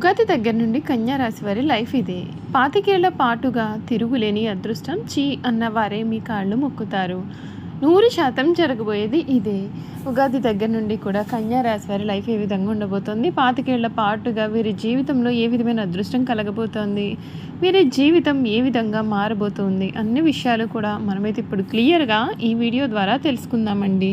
ఉగాది దగ్గర నుండి కన్యారాశి వారి లైఫ్ ఇదే. పాతికేళ్ళ పాటుగా తిరుగులేని అదృష్టం చీ అన్నవారే మీ కాళ్ళు మొక్కుతారు. నూరు శాతం జరగబోయేది ఇదే. ఉగాది దగ్గర నుండి కూడా కన్యారాశి వారి లైఫ్ ఏ విధంగా ఉండబోతోంది? పాతికేళ్ళ పాటుగా వీరి జీవితంలో ఏ విధమైన అదృష్టం కలగబోతోంది? వీరి జీవితం ఏ విధంగా మారబోతోంది? అన్ని విషయాలు కూడా మనమైతే ఇప్పుడు క్లియర్గా ఈ వీడియో ద్వారా తెలుసుకుందామండి.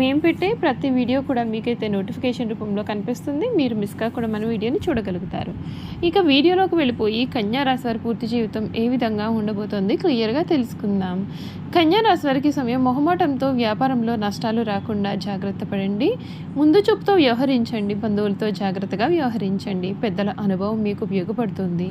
మేము పెట్టే ప్రతి వీడియో కూడా మీకైతే నోటిఫికేషన్ రూపంలో కనిపిస్తుంది. మీరు మిస్ కాకుండా మన వీడియోని చూడగలుగుతారు. ఇక వీడియోలోకి వెళ్ళిపోయి కన్యారాశి వారి పూర్తి జీవితం ఏ విధంగా ఉండబోతోంది క్లియర్గా తెలుసుకుందాం. కన్యారాశి వారికి సమయం మొహమాటంతో వ్యాపారంలో నష్టాలు రాకుండా జాగ్రత్త పడండి. ముందు చూపుతో వ్యవహరించండి. బంధువులతో జాగ్రత్తగా వ్యవహరించండి. పెద్దల అనుభవం మీకు ఉపయోగపడుతుంది.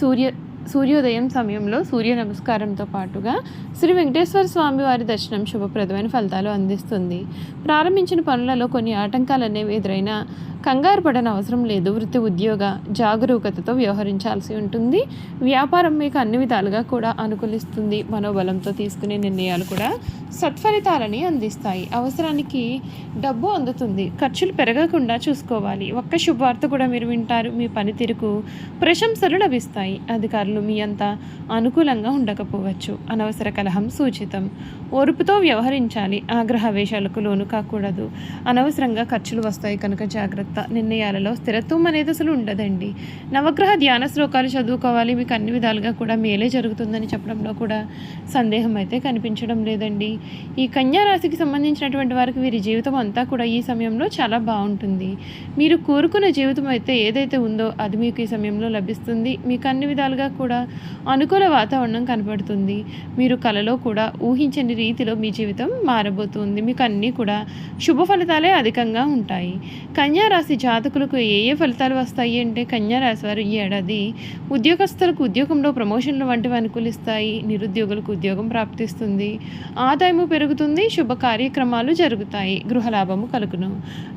సూర్య సూర్యోదయం సమయంలో సూర్య నమస్కారంతో పాటుగా శ్రీ వెంకటేశ్వర స్వామి వారి దర్శనం శుభప్రదమైన ఫలితాలు అందిస్తుంది. ప్రారంభించిన పనులలో కొన్ని ఆటంకాలు అనేవి ఎదురైనా కంగారు పడని అవసరం లేదు. వృత్తి ఉద్యోగ జాగరూకతతో వ్యవహరించాల్సి ఉంటుంది. వ్యాపారం మీకు అన్ని విధాలుగా కూడా అనుకూలిస్తుంది. మనోబలంతో తీసుకునే నిర్ణయాలు కూడా సత్ఫలితాలని అందిస్తాయి. అవసరానికి డబ్బు అందుతుంది. ఖర్చులు పెరగకుండా చూసుకోవాలి. ఒక్క శుభవార్త కూడా మీరు వింటారు. మీ పనితీరుకు ప్రశంసలు లభిస్తాయి. అధికారులు మీ అంత అనుకూలంగా ఉండకపోవచ్చు. అనవసర కలహం సూచితం. ఓర్పుతో వ్యవహరించాలి. ఆగ్రహవేశాలకు లోను కాకూడదు. అనవసరంగా ఖర్చులు వస్తాయి కనుక జాగ్రత్త నిర్ణయాలలో స్థిరత్వం అనేది అసలు ఉండదండి. నవగ్రహ ధ్యాన శ్లోకాలు చదువుకోవాలి మీకు అన్ని విధాలుగా కూడా మేలే జరుగుతుందని చెప్పడంలో కూడా సందేహం అయితే కనిపించడం లేదండి. ఈ కన్యా రాశికి సంబంధించినటువంటి వారికి వీరి జీవితం అంతా కూడా ఈ సమయంలో చాలా బాగుంటుంది. మీరు కోరుకున్న జీవితం అయితే ఏదైతే ఉందో అది మీకు ఈ సమయంలో లభిస్తుంది. మీకు అన్ని విధాలుగా కూడా అనుకూల వాతావరణం కనపడుతుంది. మీరు కలలో కూడా ఊహించని రీతిలో మీ జీవితం మారబోతుంది. మీకు అన్నీ కూడా శుభ ఫలితాలే అధికంగా ఉంటాయి. కన్యా రాశి జాతకులకు ఏ ఏ ఫలితాలు వస్తాయి అంటే కన్యారాశి వారు ఈ ఏడాది ఉద్యోగస్తులకు ఉద్యోగంలో ప్రమోషన్లు వంటివి అనుకూలిస్తాయి నిరుద్యోగులకు ఉద్యోగం ప్రాప్తిస్తుంది ఆదాయము పెరుగుతుంది శుభ కార్యక్రమాలు జరుగుతాయి గృహలాభము కలుగును.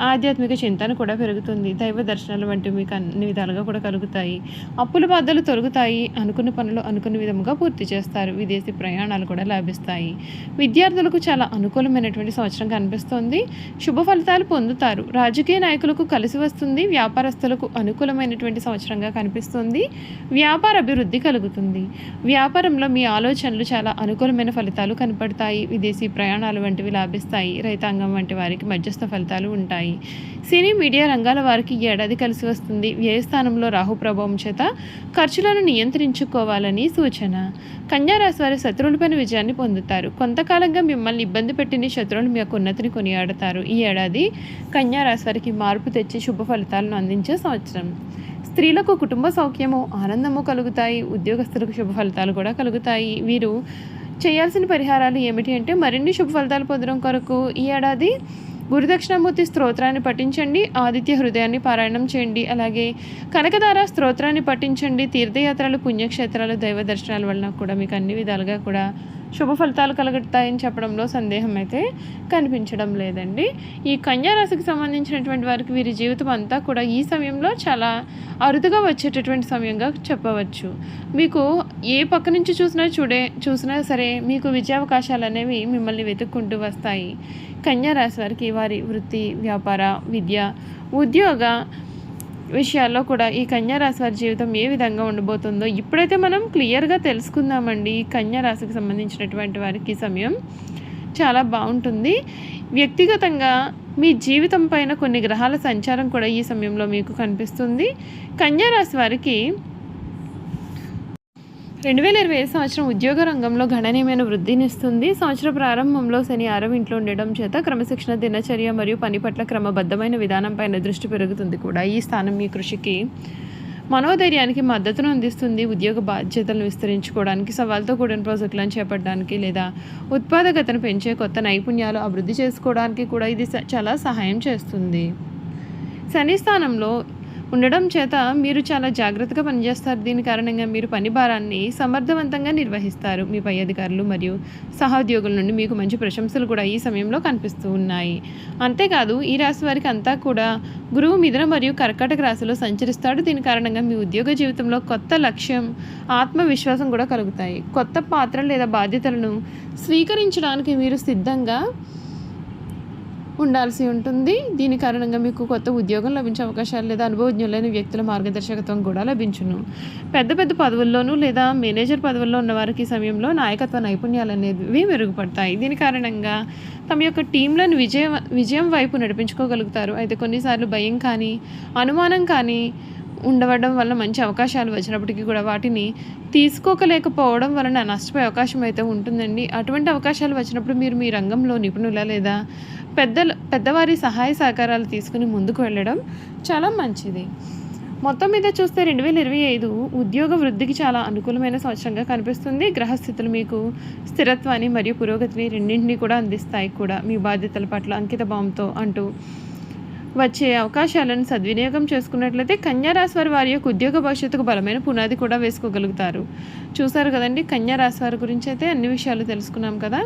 ఆధ్యాత్మిక చింతన కూడా పెరుగుతుంది దైవ దర్శనాలు వంటివి మీకు అన్ని విధాలుగా కూడా కలుగుతాయి. అప్పుల బాధలు తొలగుతాయి అనుకున్న పనులు అనుకున్న విధముగా పూర్తి చేస్తారు విదేశీ ప్రయాణాలు కూడా లాభిస్తాయి. విద్యార్థులకు చాలా అనుకూలమైనటువంటి సంవత్సరం కనిపిస్తోంది శుభ ఫలితాలు పొందుతారు. రాజకీయ నాయకులకు కలిసి వస్తుంది. వ్యాపారస్తులకు అనుకూలమైనటువంటి సంవత్సరంగా కనిపిస్తుంది. వ్యాపార అభివృద్ధి కలుగుతుంది. వ్యాపారంలో మీ ఆలోచనలు చాలా అనుకూలమైన ఫలితాలు కనపడతాయి. విదేశీ ప్రయాణాలు వంటివి లాభిస్తాయి. రైతాంగం వంటి వారికి మధ్యస్థ ఫలితాలు ఉంటాయి. సినీ మీడియా రంగాల వారికి ఈ ఏడాది కలిసి వస్తుంది. వ్యయస్థానంలో రాహు ప్రభావం చేత ఖర్చులను నియంత్రించుకోవాలని సూచన. కన్యారాశి వారి శత్రువులపైన విజయాన్ని పొందుతారు. కొంతకాలంగా మిమ్మల్ని ఇబ్బంది పెట్టిన శత్రువులు మీ యొక్క ఉన్నతిని కొనియాడతారు. ఈ ఏడాది కన్యారాశి వారికి మార్పు తెచ్చి శుభ ఫలితాలను అందించే సంవత్సరం. స్త్రీలకు కుటుంబ సౌఖ్యము ఆనందము కలుగుతాయి. ఉద్యోగస్తులకు శుభ ఫలితాలు కూడా కలుగుతాయి. వీరు చేయాల్సిన పరిహారాలు ఏమిటి అంటే మరిన్ని శుభ ఫలితాలు పొందడం కొరకు ఈ ఏడాది గురుదక్షిణామూర్తి స్తోత్రాన్ని పఠించండి. ఆదిత్య హృదయాన్ని పారాయణం చేయండి. అలాగే కనకదార స్తోత్రాన్ని పఠించండి. తీర్థయాత్రలు పుణ్యక్షేత్రాలు దైవ దర్శనాల వలన కూడా మీకు అన్ని విధాలుగా కూడా శుభ ఫలితాలు కలుగుతాయని చెప్పడంలో సందేహం అయితే కనిపించడం లేదండి. ఈ కన్యా రాశికి సంబంధించినటువంటి వారికి వీరి జీవితం అంతా కూడా ఈ సమయంలో చాలా అరుదుగా వచ్చేటటువంటి సమయంగా చెప్పవచ్చు. మీకు ఏ పక్క నుంచి చూసినా చూడే చూసినా సరే మీకు విజయావకాశాలు అనేవి మిమ్మల్ని వెతుక్కుంటూ వస్తాయి. కన్యారాశి వారికి వారి వృత్తి వ్యాపార విద్య ఉద్యోగ విషయాల్లో కూడా ఈ కన్యా రాశి వారి జీవితం ఏ విధంగా ఉండబోతుందో ఇప్పుడైతే మనం క్లియర్గా తెలుసుకుందామండి. ఈ కన్యారాశికి సంబంధించినటువంటి వారికి సమయం చాలా బాగుంటుంది. వ్యక్తిగతంగా మీ జీవితం పైన కొన్ని గ్రహాల సంచారం కూడా ఈ సమయంలో మీకు కనిపిస్తుంది. కన్యా రాశి వారికి రెండు వేల ఇరవై ఐదు సంవత్సరం ఉద్యోగ రంగంలో గణనీయమైన వృద్ధినిస్తుంది. సంవత్సర ప్రారంభంలో శని ఆరవ ఇంట్లో ఉండడం చేత క్రమశిక్షణ దినచర్య మరియు పని పట్ల క్రమబద్ధమైన విధానంపైన దృష్టి పెరుగుతుంది కూడా. ఈ స్థానం మీ కృషికి మనోధైర్యానికి మద్దతును అందిస్తుంది. ఉద్యోగ బాధ్యతలను విస్తరించుకోవడానికి సవాల్తో కూడిన ప్రాజెక్టులను చేపట్టడానికి లేదా ఉత్పాదకతను పెంచే కొత్త నైపుణ్యాలు అభివృద్ధి చేసుకోవడానికి కూడా ఇది చాలా సహాయం చేస్తుంది. శని స్థానంలో ఉండడం చేత మీరు చాలా జాగ్రత్తగా పనిచేస్తారు. దీని కారణంగా మీరు పని భారాన్ని సమర్థవంతంగా నిర్వహిస్తారు. మీ పై అధికారులు మరియు సహోద్యోగుల నుండి మీకు మంచి ప్రశంసలు కూడా ఈ సమయంలో కనిపిస్తూ ఉన్నాయి. అంతేకాదు ఈ రాశి వారికి అంతా కూడా గురువు మిథున మరియు కర్కాటక రాశిలో సంచరిస్తాడు. దీని కారణంగా మీ ఉద్యోగ జీవితంలో కొత్త లక్ష్యం ఆత్మవిశ్వాసం కూడా కలుగుతాయి. కొత్త పాత్ర లేదా బాధ్యతలను స్వీకరించడానికి మీరు సిద్ధంగా ఉండాల్సి ఉంటుంది. దీని కారణంగా మీకు కొత్త ఉద్యోగం లభించే అవకాశాలు లేదా అనుభవజ్ఞులైన వ్యక్తుల మార్గదర్శకత్వం కూడా లభించును. పెద్ద పెద్ద పదవుల్లోనూ లేదా మేనేజర్ పదవుల్లో ఉన్నవారికి సమయంలో నాయకత్వ నైపుణ్యాలు అనేవి మెరుగుపడతాయి. దీని కారణంగా తమ యొక్క టీంలను విజయం విజయం వైపు నడిపించుకోగలుగుతారు. అయితే కొన్నిసార్లు భయం కానీ అనుమానం కానీ ఉండవడం వల్ల మంచి అవకాశాలు వచ్చినప్పటికీ కూడా వాటిని తీసుకోకలేకపోవడం వలన నష్టపోయే అవకాశం అయితే ఉంటుందండి. అటువంటి అవకాశాలు వచ్చినప్పుడు మీరు మీ రంగంలో నిపుణుల లేదా పెద్దల పెద్దవారి సహాయ సహకారాలు తీసుకుని ముందుకు వెళ్ళడం చాలా మంచిది. మొత్తం మీద చూస్తే రెండు వేల ఇరవై ఐదు ఉద్యోగ వృద్ధికి చాలా అనుకూలమైన సంవత్సరంగా కనిపిస్తుంది. గ్రహస్థితులు మీకు స్థిరత్వాన్ని మరియు పురోగతిని రెండింటినీ కూడా అందిస్తాయి కూడా. మీ బాధ్యతల పట్ల అంకిత భావంతో అంటూ వచ్చే అవకాశాలను సద్వినియోగం చేసుకున్నట్లయితే కన్యా రాశి వారి వారి యొక్క ఉద్యోగ భవిష్యత్తుకు బలమైన పునాది కూడా వేసుకోగలుగుతారు. చూసారు కదండి కన్యా రాశి వారి గురించి అయితే అన్ని విషయాలు తెలుసుకున్నాం కదా.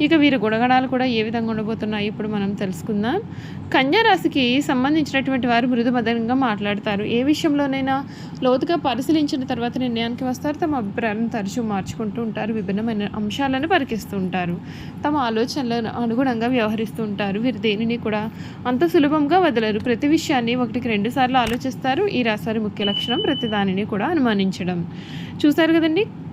ఇక వీరి గుణగణాలు కూడా ఏ విధంగా ఉండబోతున్నాయి ఇప్పుడు మనం తెలుసుకుందాం. కన్యా రాశికి సంబంధించినటువంటి వారు మృదుమధనంగా మాట్లాడతారు. ఏ విషయంలోనైనా లోతుగా పరిశీలించిన తర్వాత నిర్ణయానికి వస్తారు. తమ అభిప్రాయాలను తరచూ మార్చుకుంటూ ఉంటారు. విభిన్నమైన అంశాలను పరికిస్తూ ఉంటారు. తమ ఆలోచనలను అనుగుణంగా వ్యవహరిస్తూ ఉంటారు. వీరు దేనిని కూడా అంత సులభంగా వదలరు. ప్రతి విషయాన్ని ఒకటికి రెండు సార్లు ఆలోచిస్తారు. ఈ రాశి ముఖ్య లక్షణం ప్రతి దానిని కూడా అనుమానించడం. చూశారు కదండి?